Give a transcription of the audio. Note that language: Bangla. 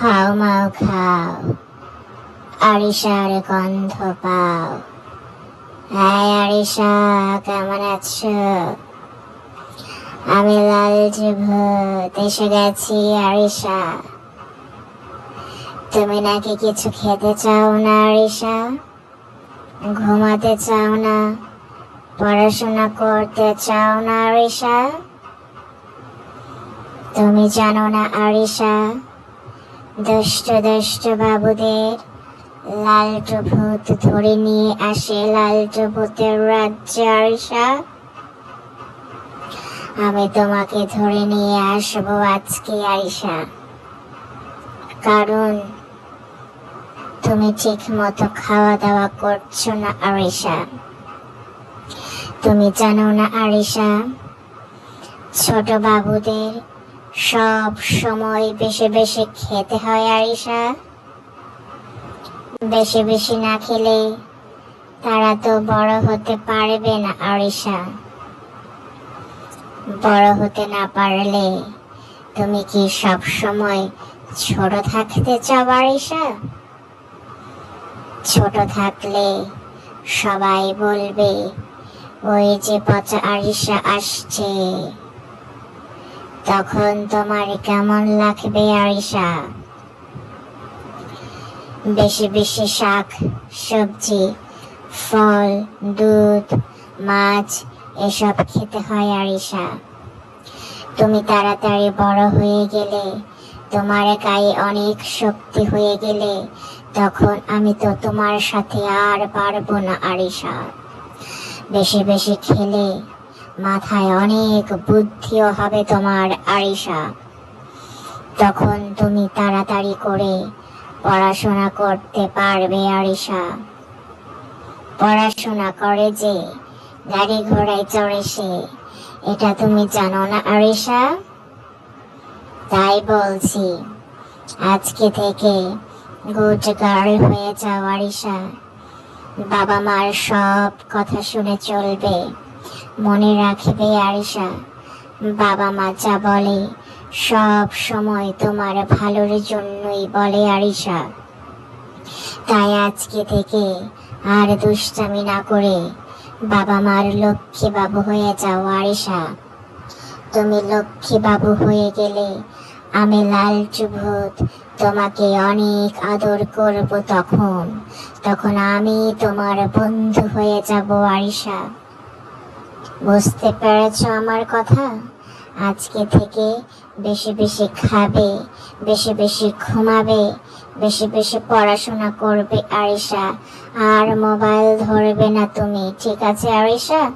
হাও মাও খাও। আরিশার গন্ধ পাও। হাই আরিশা, কেমন আছো? আমি লালচে ভূত এসে গেছি আরিশা। তুমি নাকি কিছু খেতে চাও না আরিশা? ঘুমাতে চাও না? পড়াশোনা করতে চাও না আরিশা? তুমি জানো না আরিশা দুষ্ট দুষ্ট বাবুদের লালটু ভূত ধরে নিয়ে আসে লালটু ভূতের রাজ্যে আরিশা আমি তোমাকে ধরে নিয়ে আসব আজকে আরিশা কারণ তুমি ঠিক মতো খাওয়া দাওয়া করছ না আরিশা। তুমি জানো না আরিশা, ছোট বাবুদের সব সময় বেশি বেশি খেতে হয় আরিশা। বেশি বেশি না খেলে তারা তো বড় হতে পারবে না আরিশা। বড় হতে না পারলে তুমি কি সব সময় ছোট থাকতে চাও আরিশা? ছোট থাকলে সবাই বলবে, ওই যে পচা আরিশা আসছে। তখন তোমার কেমন লাগবে, আরিশা? বেশি বেশি শাক, সবজি, ফল, দুধ, মাছ, এসব খেতে হয়, আরিশা। তুমি তাড়াতাড়ি বড় হয়ে গেলে, তোমার গায়ে অনেক শক্তি হয়ে গেলে, তখন আমি তো তোমার সাথে আর পারব না, আরিশা। বেশি বেশি খেলে মাথায় অনেক বুদ্ধিও হবে তোমার, আরিশা। তখন তুমি তাড়াতাড়ি করে পড়াশোনা করতে পারবে, আরিশা। পড়াশোনা করে যে গাড়ি ঘোড়ায় চড়ে সে, এটা তুমি জানো না, আরিশা? তাই বলছি, আজকে থেকে গুড গার্ল হয়ে যাও, আরিশা। বাবা মার সব কথা শুনে চলবে। মনে রাখবে আরিশা। বাবা মা যা বলে, সব সময় তোমার ভালোর জন্যই বলে আরিশা। তাই আজকে থেকে আর দুষ্টামি না করে বাবা মার লক্ষ্মী বাবু হয়ে যাও আরিশা। তুমি লক্ষ্মী বাবু হয়ে গেলে আমি লালচু ভূত তোমাকে অনেক আদর করব তখন। তখন আমি তোমার বন্ধু হয়ে যাব আরিশা। বুঝতে পেরেছ আমার কথা? আজকে থেকে বেশি বেশি খাবে, বেশি বেশি ঘুমাবে, বেশি বেশি পড়াশোনা করবে আরিশা। আর মোবাইল ধরবে না তুমি, ঠিক আছে আরিশা?